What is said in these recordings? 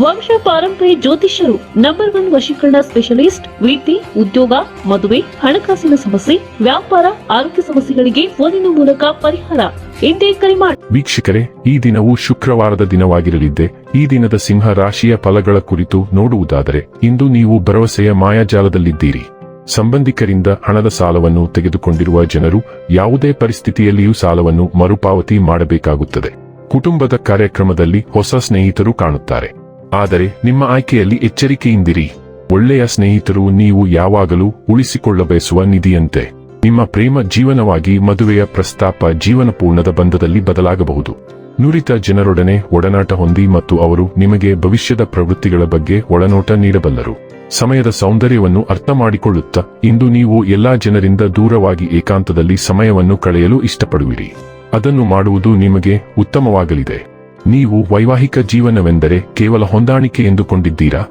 ವಂಶ ಪಾರಂಪರ್ಯ ಜ್ಯೋತಿಷ್ಯರು ನಂಬರ್ ಒನ್ ವಶೀಕರಣ ಸ್ಪೆಷಲಿಸ್ಟ್ ವೃತ್ತಿ ಉದ್ಯೋಗ, ಮದುವೆ, ಹಣಕಾಸಿನ ಸಮಸ್ಯೆ, ವ್ಯಾಪಾರ, ಆರೋಗ್ಯ ಸಮಸ್ಯೆಗಳಿಗೆ ಫೋನಿನ ಮೂಲಕ ಪರಿಹಾರ. ಎಂದೇ ಕರೆ ಮಾಡಿ ವೀಕ್ಷಕರೇ, ಈ ದಿನವು ಶುಕ್ರವಾರದ ದಿನವಾಗಿರಲಿದ್ದೆ. ಈ ದಿನದ ಸಿಂಹ ರಾಶಿಯ ಫಲಗಳ ಕುರಿತು ನೋಡುವುದಾದರೆ, ಇಂದು ನೀವು ಭರವಸೆಯ ಮಾಯಾಜಾಲದಲ್ಲಿದ್ದೀರಿ. ಸಂಬಂಧಿಕರಿಂದ ಹಣದ ಸಾಲವನ್ನು ತೆಗೆದುಕೊಂಡಿರುವ ಜನರು ಯಾವುದೇ ಪರಿಸ್ಥಿತಿಯಲ್ಲಿಯೂ ಸಾಲವನ್ನು ಮರುಪಾವತಿ ಮಾಡಬೇಕಾಗುತ್ತದೆ. ಕುಟುಂಬದ ಕಾರ್ಯಕ್ರಮದಲ್ಲಿ ಹೊಸ ಸ್ನೇಹಿತರು ಕಾಣುತ್ತಾರೆ. ಆದರೆ ನಿಮ್ಮ ಆಯ್ಕೆಯಲ್ಲಿ ಎಚ್ಚರಿಕೆಯಿಂದಿರಿ. ಒಳ್ಳೆಯ ಸ್ನೇಹಿತರು ನೀವು ಯಾವಾಗಲೂ ಉಳಿಸಿಕೊಳ್ಳಬಯಸುವ ನಿಧಿಯಂತೆ. ನಿಮ್ಮ ಪ್ರೇಮ ಜೀವನವಾಗಿ ಮದುವೆಯ ಪ್ರಸ್ತಾಪ ಜೀವನಪೂರ್ಣದ ಬಂಧದಲ್ಲಿ ಬದಲಾಗಬಹುದು. ನುರಿತ ಜನರೊಡನೆ ಒಡನಾಟ ಹೊಂದಿ ಮತ್ತು ಅವರು ನಿಮಗೆ ಭವಿಷ್ಯದ ಪ್ರವೃತ್ತಿಗಳ ಬಗ್ಗೆ ಒಳನೋಟ ನೀಡಬಲ್ಲರು. ಸಮಯದ ಸೌಂದರ್ಯವನ್ನು ಅರ್ಥ ಮಾಡಿಕೊಳ್ಳುತ್ತಾ ಇಂದು ನೀವು ಎಲ್ಲಾ ಜನರಿಂದ ದೂರವಾಗಿ ಏಕಾಂತದಲ್ಲಿ ಸಮಯವನ್ನು ಕಳೆಯಲು ಇಷ್ಟಪಡುವಿರಿ. ಅದನ್ನು ಮಾಡುವುದು ನಿಮಗೆ ಉತ್ತಮವಾಗಲಿದೆ. ನೀವು ವೈವಾಹಿಕ ಜೀವನವೆಂದರೆ ಕೇವಲ ಹೊಂದಾಣಿಕೆ ಎಂದುಕೊಂಡಿದ್ದೀರಾ?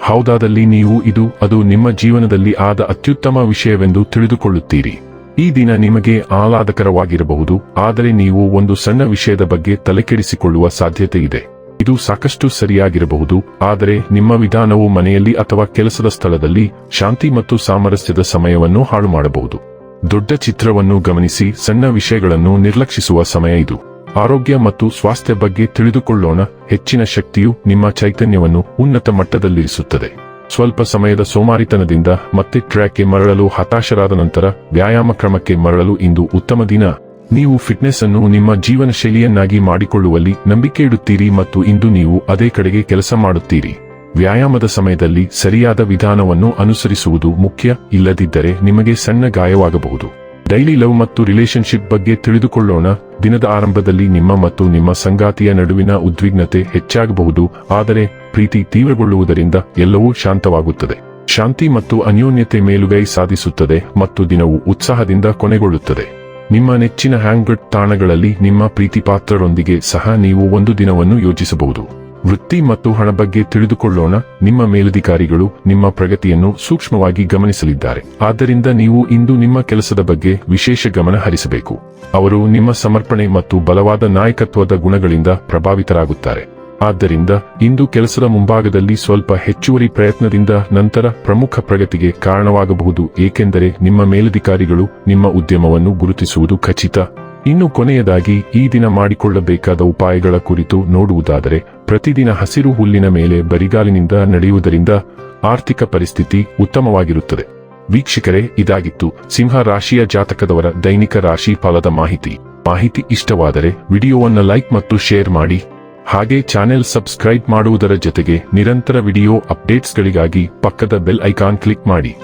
ಹೌದಾದಲ್ಲಿ ನೀವು ಇದು, ಅದು ನಿಮ್ಮ ಜೀವನದಲ್ಲಿ ಆದ ಅತ್ಯುತ್ತಮ ವಿಷಯವೆಂದು ತಿಳಿದುಕೊಳ್ಳುತ್ತೀರಿ. ಈ ದಿನ ನಿಮಗೆ ಆಹ್ಲಾದಕರವಾಗಿರಬಹುದು, ಆದರೆ ನೀವು ಒಂದು ಸಣ್ಣ ವಿಷಯದ ಬಗ್ಗೆ ತಲೆಕೆಡಿಸಿಕೊಳ್ಳುವ ಸಾಧ್ಯತೆ ಇದೆ ಇದು ಸಾಕಷ್ಟು ಸರಿಯಾಗಿರಬಹುದು, ಆದರೆ ನಿಮ್ಮ ವಿಧಾನವು ಮನೆಯಲ್ಲಿ ಅಥವಾ ಕೆಲಸದ ಸ್ಥಳದಲ್ಲಿ ಶಾಂತಿ ಮತ್ತು ಸಾಮರಸ್ಯದ ಸಮಯವನ್ನು ಹಾಳು ಮಾಡಬಹುದು ದೊಡ್ಡ ಚಿತ್ರವನ್ನು ಗಮನಿಸಿ, ಸಣ್ಣ ವಿಷಯಗಳನ್ನು ನಿರ್ಲಕ್ಷಿಸುವ ಸಮಯ ಇದು. ಆರೋಗ್ಯ ಮತ್ತು ಸ್ವಾಸ್ಥ್ಯ ಬಗ್ಗೆ ತಿಳಿದುಕೊಳ್ಳೋಣ. ಹೆಚ್ಚಿನ ಶಕ್ತಿಯು ನಿಮ್ಮ ಚೈತನ್ಯವನ್ನು ಉನ್ನತ ಮಟ್ಟದಲ್ಲಿರಿಸುತ್ತದೆ. ಸ್ವಲ್ಪ ಸಮಯದ ಸೋಮಾರಿತನದಿಂದ ಮತ್ತೆ ಟ್ರ್ಯಾಕ್ಗೆ ಮರಳಲು ಹತಾಶರಾದ ನಂತರ ವ್ಯಾಯಾಮ ಕ್ರಮಕ್ಕೆ ಮರಳಲು ಇಂದು ಉತ್ತಮ ದಿನ. ನೀವು ಫಿಟ್ನೆಸ್ ಅನ್ನು ನಿಮ್ಮ ಜೀವನ ಶೈಲಿಯನ್ನಾಗಿ ಮಾಡಿಕೊಳ್ಳುವಲ್ಲಿ ನಂಬಿಕೆ ಇಡುತ್ತೀರಿ ಮತ್ತು ಇಂದು ನೀವು ಅದೇ ಕಡೆಗೆ ಕೆಲಸ ಮಾಡುತ್ತೀರಿ. ವ್ಯಾಯಾಮದ ಸಮಯದಲ್ಲಿ ಸರಿಯಾದ ವಿಧಾನವನ್ನು ಅನುಸರಿಸುವುದು ಮುಖ್ಯ, ಇಲ್ಲದಿದ್ದರೆ ನಿಮಗೆ ಸಣ್ಣ ಗಾಯವಾಗಬಹುದು. ಡೈಲಿ ಲವ್ ಮತ್ತು ರಿಲೇಶನ್ಶಿಪ್ ಬಗ್ಗೆ ತಿಳಿದುಕೊಳ್ಳೋಣ. ದಿನದ ಆರಂಭದಲ್ಲಿ ನಿಮ್ಮ ಮತ್ತು ನಿಮ್ಮ ಸಂಗಾತಿಯ ನಡುವಿನ ಉದ್ವಿಗ್ನತೆ ಹೆಚ್ಚಾಗಬಹುದು. ಆದರೆ, ಪ್ರೀತಿ ತೀವ್ರಗೊಳ್ಳುವುದರಿಂದ ಎಲ್ಲವೂ ಶಾಂತವಾಗುತ್ತದೆ. ಶಾಂತಿ ಮತ್ತು ಅನ್ಯೋನ್ಯತೆ ಮೇಲುಗೈ ಸಾಧಿಸುತ್ತದೆ ಮತ್ತು ದಿನವು ಉತ್ಸಾಹದಿಂದ ಕೊನೆಗೊಳ್ಳುತ್ತದೆ. ನಿಮ್ಮ ನೆಚ್ಚಿನ ಹ್ಯಾಂಗ್ಗಟ್ ತಾಣಗಳಲ್ಲಿ ನಿಮ್ಮ ಪ್ರೀತಿಪಾತ್ರರೊಂದಿಗೆ ಸಹ ನೀವು ಒಂದು ದಿನವನ್ನು ಯೋಜಿಸಬಹುದು. ವೃತ್ತಿ ಮತ್ತು ಹಣ ಬಗ್ಗೆ ತಿಳಿದುಕೊಳ್ಳೋಣ. ನಿಮ್ಮ ಮೇಲಧಿಕಾರಿಗಳು ನಿಮ್ಮ ಪ್ರಗತಿಯನ್ನು ಸೂಕ್ಷ್ಮವಾಗಿ ಗಮನಿಸಲಿದ್ದಾರೆ. ಆದ್ದರಿಂದ ನೀವು ಇಂದು ನಿಮ್ಮ ಕೆಲಸದ ಬಗ್ಗೆ ವಿಶೇಷ ಗಮನ ಹರಿಸಬೇಕು. ಅವರು ನಿಮ್ಮ ಸಮರ್ಪಣೆ ಮತ್ತು ಬಲವಾದ ನಾಯಕತ್ವದ ಗುಣಗಳಿಂದ ಪ್ರಭಾವಿತರಾಗುತ್ತಾರೆ. ಆದ್ದರಿಂದ ಇಂದು ಕೆಲಸದ ಮುಂಭಾಗದಲ್ಲಿ ಸ್ವಲ್ಪ ಹೆಚ್ಚುವರಿ ಪ್ರಯತ್ನದಿಂದ ನಂತರ ಪ್ರಮುಖ ಪ್ರಗತಿಗೆ ಕಾರಣವಾಗಬಹುದು. ಏಕೆಂದರೆ ನಿಮ್ಮ ಮೇಲಧಿಕಾರಿಗಳು ನಿಮ್ಮ ಉದ್ಯಮವನ್ನು ಗುರುತಿಸುವುದು ಖಚಿತ. ಇನ್ನು ಕೊನೆಯದಾಗಿ ಈ ದಿನ ಮಾಡಿಕೊಳ್ಳಬೇಕಾದ ಉಪಾಯಗಳ ಕುರಿತು ನೋಡುವುದಾದರೆ, ಪ್ರತಿದಿನ ಹಸಿರು ಹುಲ್ಲಿನ ಮೇಲೆ ಬರಿಗಾಲಿನಿಂದ ನಡೆಯುವುದರಿಂದ ಆರ್ಥಿಕ ಪರಿಸ್ಥಿತಿ ಉತ್ತಮವಾಗಿರುತ್ತದೆ. ವೀಕ್ಷಕರೇ, ಇದಾಗಿತ್ತು ಸಿಂಹ ರಾಶಿಯ ಜಾತಕದವರ ದೈನಿಕ ರಾಶಿ ಫಲದ ಮಾಹಿತಿ. ಮಾಹಿತಿ ಇಷ್ಟವಾದರೆ ವಿಡಿಯೋವನ್ನು ಲೈಕ್ ಮತ್ತು ಶೇರ್ ಮಾಡಿ. ಹಾಗೆ ಚಾನೆಲ್ ಸಬ್ಸ್ಕ್ರೈಬ್ ಮಾಡುವುದರ ಜೊತೆಗೆ ನಿರಂತರ ವಿಡಿಯೋ ಅಪ್ಡೇಟ್ಸ್ಗಳಿಗಾಗಿ ಪಕ್ಕದ ಬೆಲ್ ಐಕಾನ್ ಕ್ಲಿಕ್ ಮಾಡಿ.